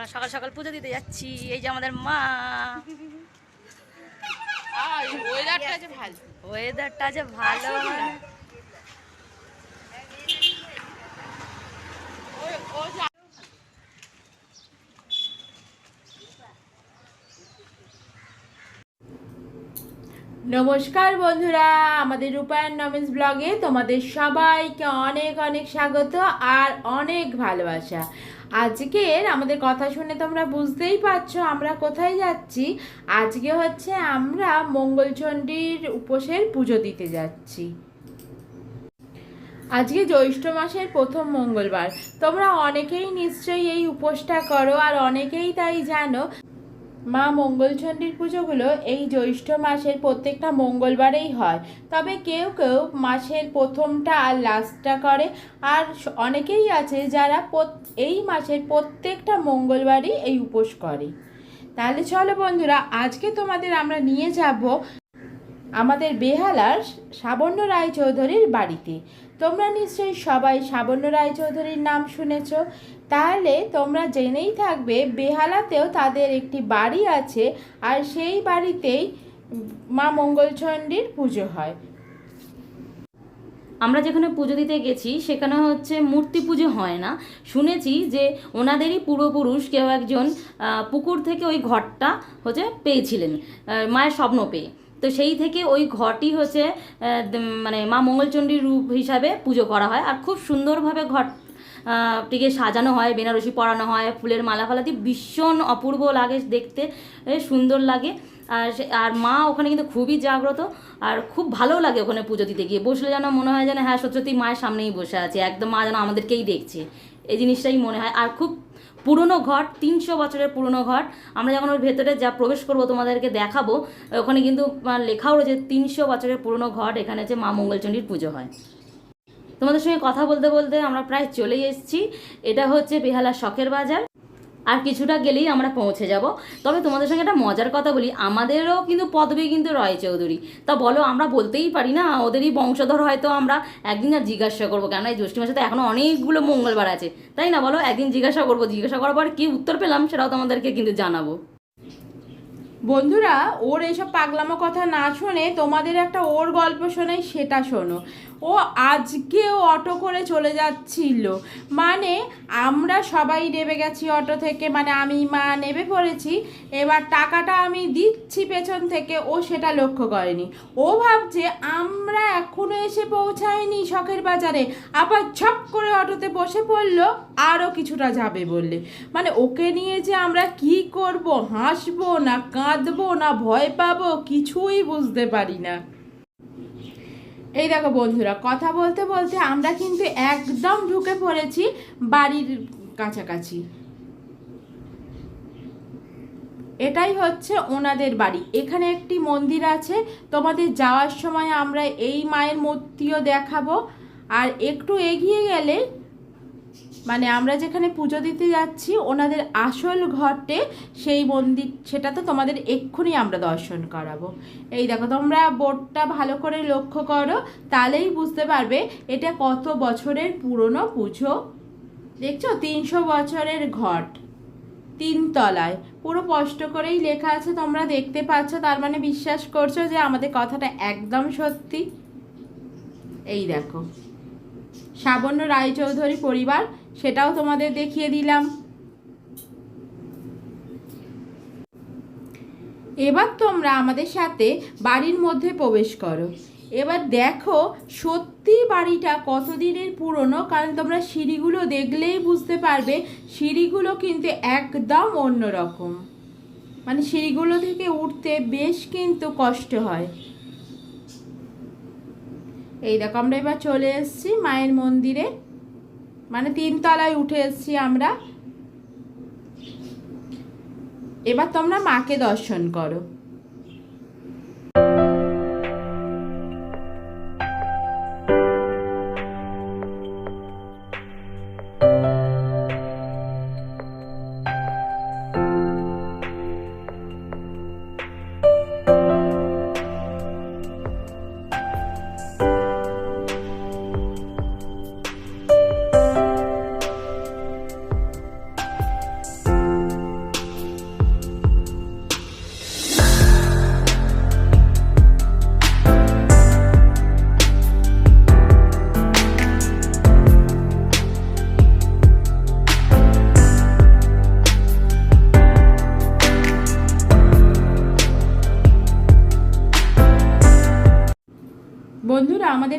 আমরা সকাল সকাল পুজো দিতে যাচ্ছি। এই যে আমাদের মা। ওয়েদারটা যে ভালো। ওয়েদারটা যে ভালো। নমস্কার বন্ধুরা, আমাদের রূপায়ণ নমেন্স ব্লগে তোমাদের সবাইকে অনেক অনেক স্বাগত আর অনেক ভালোবাসা। আজকের আমাদের কথা শুনে তোমরা বুঝতেই পারছ আমরা কোথায় যাচ্ছি। আজকে হচ্ছে আমরা মঙ্গলচণ্ডীর উপোসের পুজো দিতে যাচ্ছি। আজকে জ্যৈষ্ঠ মাসের প্রথম মঙ্গলবার। তোমরা অনেকেই নিশ্চয়ই এই উপোসটা করো আর অনেকেই তাই জানো। মা মঙ্গলচণ্ডীর পুজোগুলো এই জ্যৈষ্ঠ মাসের প্রত্যেকটা মঙ্গলবারেই হয়। তবে কেউ কেউ মাসের প্রথমটা আর লাস্টটা করে। আর অনেকেই আছে যারা এই মাসের প্রত্যেকটা মঙ্গলবারই এই উপোস করে। তাহলে চলো বন্ধুরা, আজকে তোমাদের আমরা নিয়ে যাব আমাদের বেহালার সাবর্ণ রায়চৌধুরীর বাড়িতে। তোমরা নিশ্চয়ই সবাই সাবর্ণ রায়চৌধুরীর নাম শুনেছ। তাহলে তোমরা জেনেই থাকবে, বেহালাতেও তাদের একটি বাড়ি আছে আর সেই বাড়িতেই মা মঙ্গলচণ্ডীর পুজো হয়। আমরা যেখানে পুজো দিতে গেছি, সেখানে হচ্ছে মূর্তি পুজো হয় না। শুনেছি যে ওনাদেরই পূর্বপুরুষ কেউ একজন পুকুর থেকে ওই ঘরটা হচ্ছে পেয়েছিলেন মায়ের স্বপ্ন পেয়ে। তো সেই থেকে ওই ঘরটি হচ্ছে মানে মা মঙ্গলচণ্ডীর রূপ হিসাবে পুজো করা হয়। আর খুব সুন্দরভাবে ঘর টিকে সাজানো হয়, বেনারসি পরানো হয়, ফুলের মালা ফালা দিয়ে ভীষণ অপূর্ব লাগে দেখতে সুন্দর লাগে। আর আর মা ওখানে কিন্তু খুবই জাগ্রত, আর খুব ভালো লাগে ওখানে পুজো দিতে গিয়ে। বসলে যেন মনে হয় যেন হ্যাঁ সত্যি মায়ের সামনেই বসে আছে, একদম মা যেন আমাদেরকেই দেখছে। এই জিনিসটাই মনে হয়। আর খুব পুরনো ঘর, তিনশো বছরের পুরনো ঘর। আমরা যখন ওর ভেতরে যা প্রবেশ করব তোমাদেরকে দেখাবো, ওখানে কিন্তু লেখাও রয়েছে তিনশো বছরের পুরনো ঘর, এখানে যে মা মঙ্গলচণ্ডীর পুজো হয়। তোমাদের সঙ্গে কথা বলতে বলতে আমরা প্রায় চলেই এসেছি। এটা হচ্ছে বেহালা শখের বাজার। আর কিছুটা গেলেই আমরা পৌঁছে যাব। তবে তোমাদের সঙ্গে একটা মজার কথা বলি, আমাদেরও কিন্তু পদবি কিন্তু রয় চৌধুরী। তা বলো, আমরা বলতেই পারি না, ওদেরই বংশধর হয়তো আমরা একদিন আর জিজ্ঞাসা করব কেন? এই জ্যৈষ্ঠ মাসে তো এখনও অনেকগুলো মঙ্গলবার আছে। তাই না বলো? একদিন জিজ্ঞাসা করব, জিজ্ঞাসা করার পর কী উত্তর পেলাম সেটাও তোমাদেরকে কিন্তু জানাব। বন্ধুরা, ওর এইসব পাগলামো কথা না শুনে তোমাদের একটা ওর গল্প শোনাই, সেটা শোনো। ও আজকেও অটো করে চলে যাচ্ছিল। মানে আমরা সবাই নেমে গেছি অটো থেকে মানে আমি, মা নেমে পড়েছি। এবার টাকাটা আমি দিচ্ছি পেছন থেকে, ও সেটা লক্ষ্য করেনি। ও ভাবছে, আমরা এখনও এসে পৌঁছায়নি শখের বাজারে। আবার ছপ করে অটোতে বসে পড়ল আরও কিছুটা যাবে বললে। মানে ওকে নিয়ে যে আমরা কি করব, হাসবো না কাঁদবো না, ভয় পাবো, কিছুই বুঝতে পারি না। এই দেখো বন্ধুরা, কথা বলতে বলতে আমরা কিন্তু একদম ঢুকে পড়েছি বাড়ির কাছাকাছি। এটাই হচ্ছে ওনাদের বাড়ি। এখানে একটি মন্দির আছে, তোমাদের যাওয়ার সময় আমরা এই মায়ের মূর্তিও দেখাবো। আর একটু এগিয়ে গেলে মানে আমরা যেখানে পুজো দিতে যাচ্ছি, ওনাদের আসল ঘরটে সেই মন্দির সেটা তো তোমাদের এক্ষুনি আমরা দর্শন করাবো। এই দেখো, তোমরা বোর্ডটা ভালো করে লক্ষ্য করো, তাহলেই বুঝতে পারবে এটা কত বছরের পুরনো পুজো। দেখছ? তিনশো বছরের ঘট তিনতলায় পুরো স্পষ্ট করেই লেখা আছে, তোমরা দেখতে পাচ্ছ, তার মানে বিশ্বাস করছ যে আমাদের কথাটা একদম সত্যি। এই দেখো, সাবর্ণ রায়চৌধুরী পরিবার সেটাও তোমাদের দেখিয়ে দিলাম। এবার তোমরা আমাদের সাথে বাড়ির মধ্যে প্রবেশ করো। এবার দেখো, সত্যি বাড়িটা কতদিনের পুরনো? কারণ তোমরা সিঁড়িগুলো দেখলেই বুঝতে পারবে, সিঁড়িগুলো কিন্তু একদম অন্যরকম মানে সিঁড়িগুলো থেকে উঠতে বেশ কিন্তু কষ্ট হয়। এই দেখো, আমরা এবার চলে এসেছি মায়ের মন্দিরে। মানে তিনতলায় উঠে এসছি আমরা। এবার তোমরা মাকে দর্শন করো।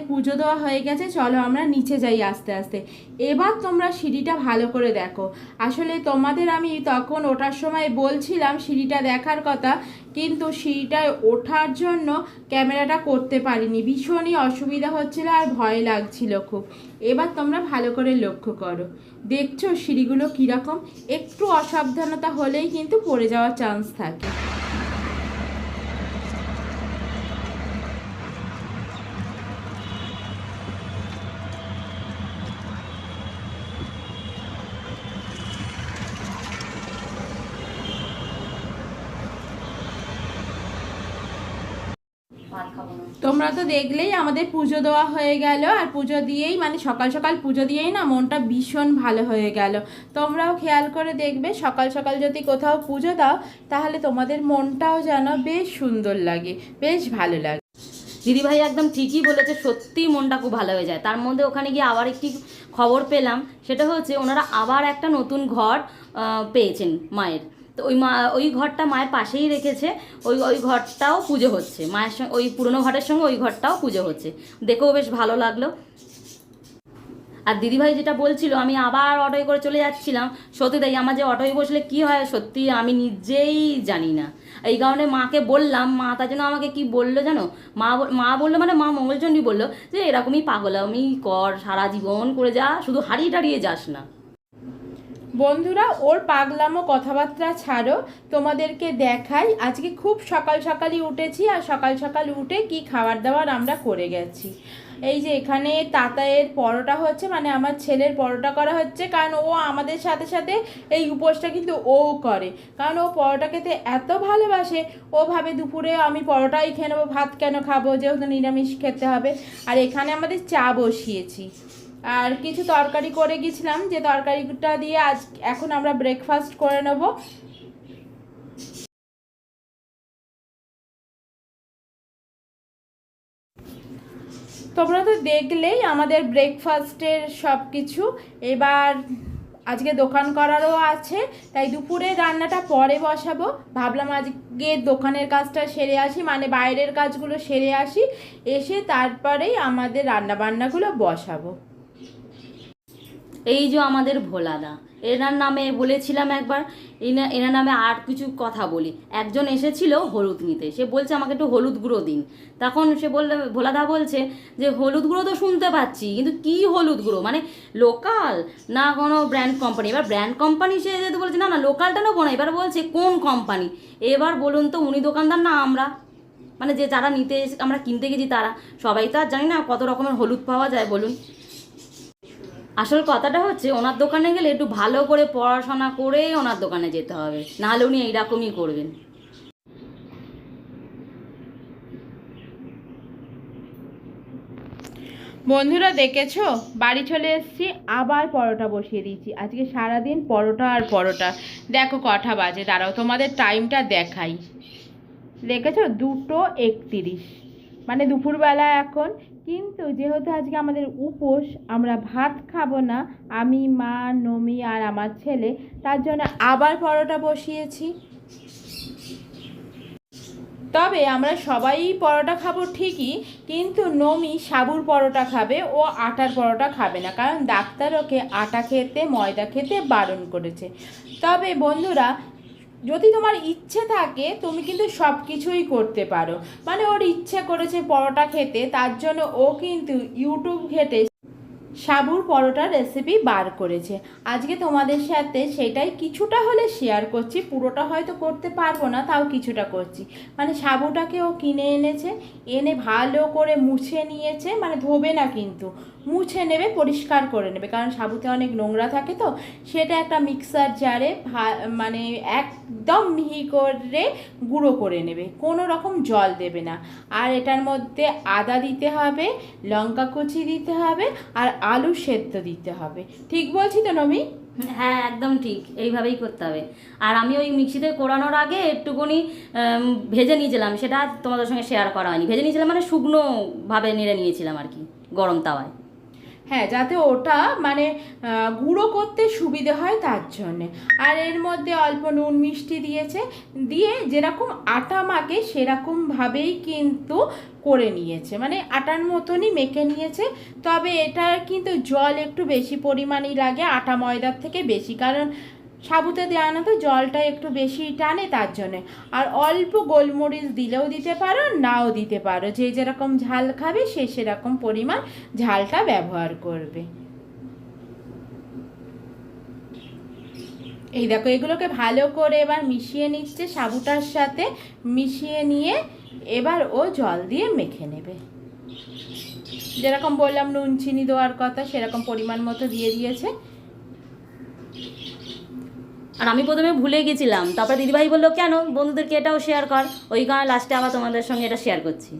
পুজো দেওয়া হয়ে গেছে। চলো আমরা নিচে যাই আস্তে আস্তে। এবার তোমরা সিঁড়িটা ভালো করে দেখো। আসলে তোমাদের আমি তখন ওঠার সময় বলছিলাম সিঁড়িটা দেখার কথা, কিন্তু সিঁড়িটায় ওঠার জন্য ক্যামেরাটা করতে পারিনি। ভীষণই অসুবিধা হচ্ছিল আর ভয় লাগছিল খুব। এবার তোমরা ভালো করে লক্ষ্য করো। দেখছ সিঁড়িগুলো কীরকম? একটু অসাবধানতা হলেই কিন্তু পড়ে যাওয়ার চান্স থাকে। তোমরা তো দেখলেই আমাদের পুজো দেওয়া হয়ে গেল, আর পুজো দিয়েই মানে সকাল সকাল পুজো দিয়েই না মনটা ভীষণ ভালো হয়ে গেল। তোমরাও খেয়াল করে দেখবে, সকাল সকাল যদি কোথাও পুজো দাও, তাহলে তোমাদের মনটাও যেন বেশ সুন্দর লাগে, বেশ ভালো লাগে। দিদিভাই একদম ঠিকই বলেছে, সত্যিই মনটা খুব ভালো হয়ে যায়। তার মধ্যে ওখানে গিয়ে আবার একটি খবর পেলাম, সেটা হচ্ছে ওনারা আবার একটা নতুন ঘর পেয়েছেন মায়ের। তো ওই মা, ওই ঘরটা মায়ের পাশেই রেখেছে, ওই ওই ঘরটাও পুজো হচ্ছে। মায়ের সঙ্গে, ওই পুরনো ঘরের সঙ্গে ওই ঘরটাও পুজো হচ্ছে। দেখেও বেশ ভালো লাগল। আর দিদিভাই যেটা বলছিল, আমি আবার অটোয় করে চলে যাচ্ছিলাম। সত্যি তাই, আমার যে অটোয় বসলে কি হয়, সত্যি আমি নিজেই জানি না। এই কারণে মাকে বললাম, মা তার জন্য আমাকে কি বলল জানো? মা মা বলল মানে মা মঙ্গলচণ্ডী বলল যে, এরকমই পাগলামি কর, সারা জীবন করে যা, শুধু হারিয়ে টারিয়ে যাস না। বন্ধুরা, ওর পাগলামো কথাবার্তা ছাড়ো, তোমাদেরকে দেখাই। আজকে খুব সকাল সকালই উঠেছি আর সকাল সকাল উঠে কি খাবার দাবার আমরা করে গেছি। এই যে এখানে তাতায়ের পরোটা হচ্ছে মানে আমার ছেলের পরোটা করা হচ্ছে, কারণ ও আমাদের সাথে সাথে এই উপোসটা কিন্তু ও করে। কারণ ও পরোটা খেতে এত ভালোবাসে, ও ভাবে দুপুরে আমি পরোটাই খেয়ে নেব, ভাত কেন খাব? যেহেতু নিরামিষ খেতে হবে। আর এখানে আমাদের চা বসিয়েছি। আর কিছু তরকারি করে গেছিলাম, যে তরকারিটা দিয়ে আজ এখন আমরা ব্রেকফাস্ট করে নেব। তোমরা তো দেখলেই আমাদের ব্রেকফাস্টের সব কিছু এবার আজকে দোকান করারও আছে, তাই দুপুরে রান্নাটা পরে বসাবো। ভাবলাম আজকে দোকানের কাজটা সেরে আসি মানে বাইরের কাজগুলো সেরে আসি। এসে তারপরেই আমাদের রান্না বান্নাগুলো বসাবো। এই যে আমাদের ভোলাদা, এনার নামে বলেছিলাম একবার এনা এনার নামে আর কিছু কথা বলি। একজন এসেছিল হলুদ নিতে, সে বলছে আমাকে একটু হলুদ গুঁড়ো দিন। তখন সে বললে, ভোলাদা বলছে যে, হলুদ গুঁড়ো তো শুনতে পাচ্ছি, কিন্তু কি হলুদ গুঁড়ো? মানে লোকাল না কোনো ব্র্যান্ড কোম্পানি এবার ব্র্যান্ড কোম্পানি সে যেহেতু বলছে, না না লোকালটা নেব না। এবার বলছে, কোন কোম্পানি এবার বলুন তো, উনি দোকানদার না আমরা? মানে যে যারা নিতে আমরা কিনতে গেছি তারা? সবাই তো আর জানি না কত রকমের হলুদ পাওয়া যায়, বলুন। আসল কথাটা হচ্ছে, ওনার দোকানে গেলে একটু ভালো করে পড়াশোনা করে ওনার দোকানে যেতে হবে, নাহলে উনি এইরকমই করবেন। বন্ধুরা, দেখেছ? বাড়ি চলে এসেছি, আবার পরোটা বসিয়ে দিয়েছি। আজকে সারাদিন পরোটা আর পরোটা। দেখো কটা বাজে, দাঁড়াও, তোমাদের টাইমটা দেখাই। দেখেছ? দুটো একতিরিশ। মানে দুপুরবেলা এখন কিন্তু যেহেতু আজকে আমাদের উপোস, আমরা ভাত খাব না। আমি, মা, নমি আর আমার ছেলে, তার জন্য আবার পরোটা বসিয়েছি। তবে আমরা সবাই পরোটা খাব ঠিকই, কিন্তু নমি সাবুর পরোটা খাবে, ও আটার পরোটা খাবে না। কারণ ডাক্তার ওকে আটা খেতে, ময়দা খেতে বারণ করেছে। তবে বন্ধুরা যদি তোমার ইচ্ছে থাকে, তুমি কিন্তু সব কিছুই করতে পারো। মানে ওর ইচ্ছে করেছে পরোটা খেতে, তার জন্য ও কিন্তু ইউটিউব ঘেটে সাবুর পরোটার রেসিপি বার করেছে। আজকে তোমাদের সাথে সেটাই কিছুটা হলে শেয়ার করছি, পুরোটা হয়তো করতে পারব না, তাও কিছুটা করছি। মানে সাবুটাকে ও কিনে এনেছে, এনে ভালো করে মুছে নিয়েছে মানে ধোবে না কিন্তু। মুছে নেবে, পরিষ্কার করে নেবে, কারণ সাবুতে অনেক নোংরা থাকে তো, সেটা একটা মিক্সার জারে মানে একদম মিহি করে গুঁড়ো করে নেবে, কোনো রকম জল দেবে না। আর এটার মধ্যে আদা দিতে হবে, লঙ্কা কুচি দিতে হবে, আর আলু সেদ্ধ দিতে হবে। ঠিক বলছি তো নমি হ্যাঁ একদম ঠিক। এইভাবেই করতে হবে। আর আমি ওই মিক্সিতে কোড়ানোর আগে একটুকুনি ভেজে নিয়েছিলাম। সেটা তোমাদের সঙ্গে শেয়ার করা হয়নি। ভেজে নিয়েছিলাম মানে শুকনোভাবে নেড়ে নিয়েছিলাম আর কি, গরম তাওয়ায়। হ্যাঁ যাতে ওটা মানে গুঁড়ো করতে সুবিধে হয় তার জন্যে। আর এর মধ্যে অল্প নুন মিষ্টি দিয়েছে, দিয়ে যেরকম আটা মাকে সেরকমভাবেই কিন্তু করে নিয়েছে। মানে আটার মতনই মেখে নিয়েছে, তবে এটা কিন্তু জল একটু বেশি পরিমাণেই লাগে, আটা ময়দার থেকে বেশি। কারণ সাবুতে দেওয়া না তো জলটা একটু বেশি টানে তার জন্যে। আর অল্প গোলমরিচ দিলেও দিতে পারো, নাও দিতে পারো। যে যেরকম ঝাল খাবে, সে সেরকম পরিমাণ ঝালটা ব্যবহার করবে। এই দেখো, এগুলোকে ভালো করে এবার মিশিয়ে নিচ্ছে সাবুটার সাথে। মিশিয়ে নিয়ে এবার ও জল দিয়ে মেখে নেবে। যেরকম বললাম, নুন, চিনি দেওয়ার কথা, সেরকম পরিমাণ মতো দিয়ে দিয়েছে। আর আমি প্রথমে ভুলে গেছিলাম। তারপর দিদিভাই বলল, কেন? বন্ধুদেরকে এটাও শেয়ার কর। ওই কারণে লাস্টে আবার তোমাদের সঙ্গে এটা শেয়ার করছি।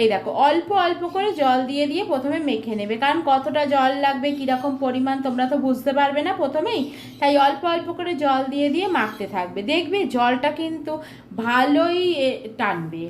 এই দেখো, অল্প অল্প করে জল দিয়ে দিয়ে প্রথমে মেখে নেবে। কারণ কতটা জল লাগবে, কীরকম পরিমাণ, তোমরা তো বুঝতে পারবে না প্রথমেই। তাই অল্প অল্প করে জল দিয়ে দিয়ে মাখতে থাকবে। দেখবে জলটা কিন্তু ভালোই টানবে।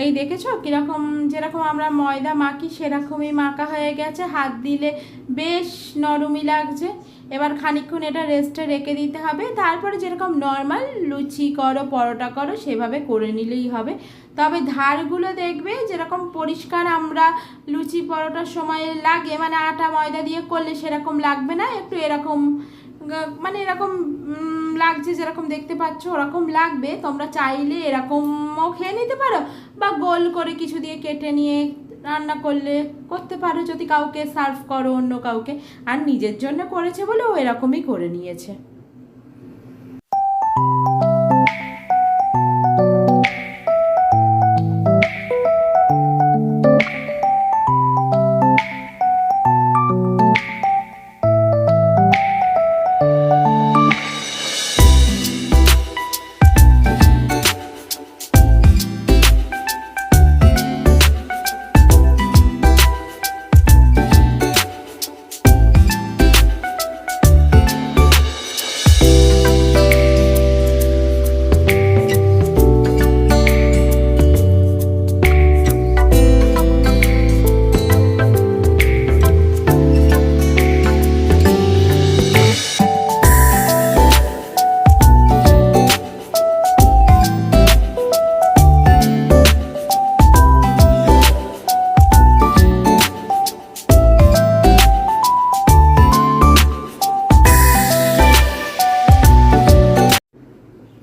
এই দেখেছ? কীরকম যেরকম আমরা ময়দা মাখি, সেরকমই মাখা হয়ে গেছে। হাত দিলে বেশ নরমই লাগছে। এবার খানিকক্ষণ এটা রেস্টে রেখে দিতে হবে। তারপরে যেরকম নর্মাল লুচি করো, পরোটা করো, সেভাবে করে নিলেই হবে। তবে ধারগুলো দেখবে, যেরকম পরিষ্কার আমরা লুচি, পরোটার সময় লাগে মানে আটা ময়দা দিয়ে করলে সেরকম লাগবে না। একটু এরকম মানে এরকম লাগছে যেরকম দেখতে পাচ্ছ, ওরকম লাগবে। তোমরা চাইলে এরকমও খেয়ে নিতে পারো। বা গোল করে কিছু দিয়ে কেটে নিয়ে রান্না করলে করতে পারো যদি কাউকে সার্ভ করো অন্য কাউকে। আর নিজের জন্য করেছে বলে ও এরকমই করে নিয়েছে।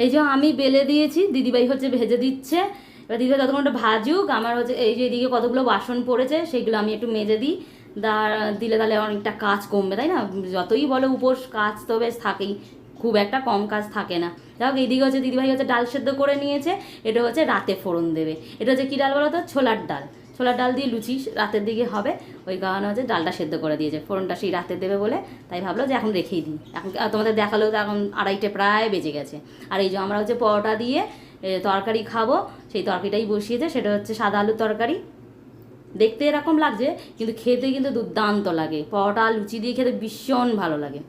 এই যে আমি বেলে দিয়েছি, দিদিভাই হচ্ছে ভেজে দিচ্ছে। এবার দিদিভাই ওটা ভাজুক, আমার হচ্ছে এই যে এদিকে কতগুলো বাসন পড়েছে, সেগুলো আমি একটু মেজে দিই। দার দিলে তাহলে অনেকটা কাজ কমবে, তাই না? যতই বলো উপোস কাজ তো বেশ থাকেই, খুব একটা কম কাজ থাকে না। যাই এইদিকে হচ্ছে দিদিভাই হচ্ছে ডাল সেদ্ধ করে নিয়েছে, এটা হচ্ছে রাতে ফোড়ন দেবে। এটা হচ্ছে কী ডাল বলো তো? ছোলার ডাল। ছোলার ডাল দিয়ে লুচি রাতের দিকে হবে। ওই কারণে হচ্ছে ডালটা সেদ্ধ করে দিয়েছে। ফোড়নটা সেই রাতে দেবে বলে তাই ভাবলো যে এখন রেখেই দিই। এখন তোমাদের দেখাল তো এখন আড়াইটে প্রায় বেজে গেছে। আর এই যে আমরা হচ্ছে পরোটা দিয়ে তরকারি খাব, সেই তরকারিটাই বসিয়েছে। সেটা হচ্ছে সাদা আলুর তরকারি। দেখতে এরকম লাগছে, কিন্তু খেতে কিন্তু দুর্দান্ত লাগে। পরোটা লুচি দিয়ে খেতে ভীষণ ভালো লাগে।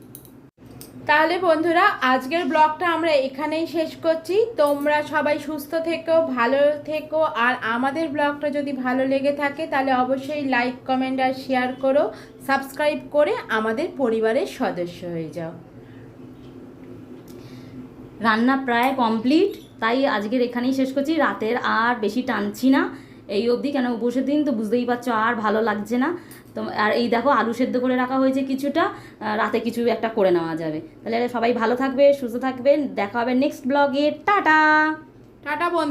তাহলে বন্ধুরা, আজকের ব্লগটা আমরা এখানেই শেষ করছি। তোমরা সবাই সুস্থ থেকো, ভালো থেকো, আর আমাদের ব্লগটা যদি ভালো লেগে থাকে, তাহলে অবশ্যই লাইক, কমেন্ট আর শেয়ার করো, সাবস্ক্রাইব করে আমাদের পরিবারের সদস্য হয়ে যাও। রান্না প্রায় কমপ্লিট, তাই আজকের এখানেই শেষ করছি। রাতের আর বেশি টানছি না। এই অবধি কেন উপোসের দিন, তো বুঝতেই পারছ, আর ভালো লাগছে না। তো আর এই দেখো আলু সেদ্ধ করে রাখা হয়েছে কিছুটা রাতে কিছু একটা করে নেওয়া যাবে। তাহলে সবাই ভালো থাকবে, সুস্থ থাকবেন, দেখা হবে নেক্সট ব্লগে টাটা! টাটা বন্ধু।